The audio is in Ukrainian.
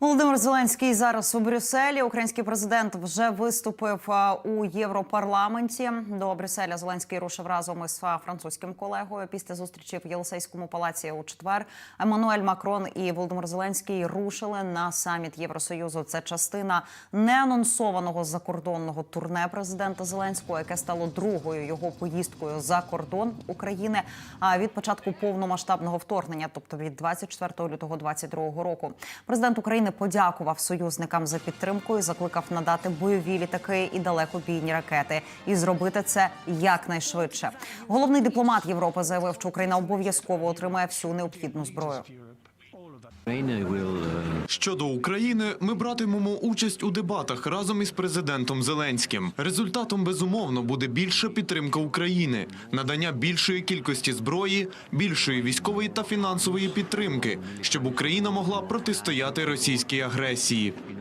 Володимир Зеленський зараз у Брюсселі. Український президент вже виступив у Європарламенті. До Брюсселя Зеленський рушив разом із французьким колегою. Після зустрічі в Єлисейському палаці у четвер Еммануель Макрон і Володимир Зеленський рушили на саміт Євросоюзу. Це частина неанонсованого закордонного турне президента Зеленського, яке стало другою його поїздкою за кордон України а, від початку повномасштабного вторгнення, тобто від 24 лютого 2022 року. Президент України подякував союзникам за підтримку і закликав надати бойові літаки і далекобійні ракети, і зробити це якнайшвидше. Головний дипломат Європи заявив, що Україна обов'язково отримає всю необхідну зброю. Щодо України, ми братимемо участь у дебатах разом із президентом Зеленським. Результатом безумовно буде більша підтримка України, надання більшої кількості зброї, більшої військової та фінансової підтримки, щоб Україна могла протистояти російській агресії.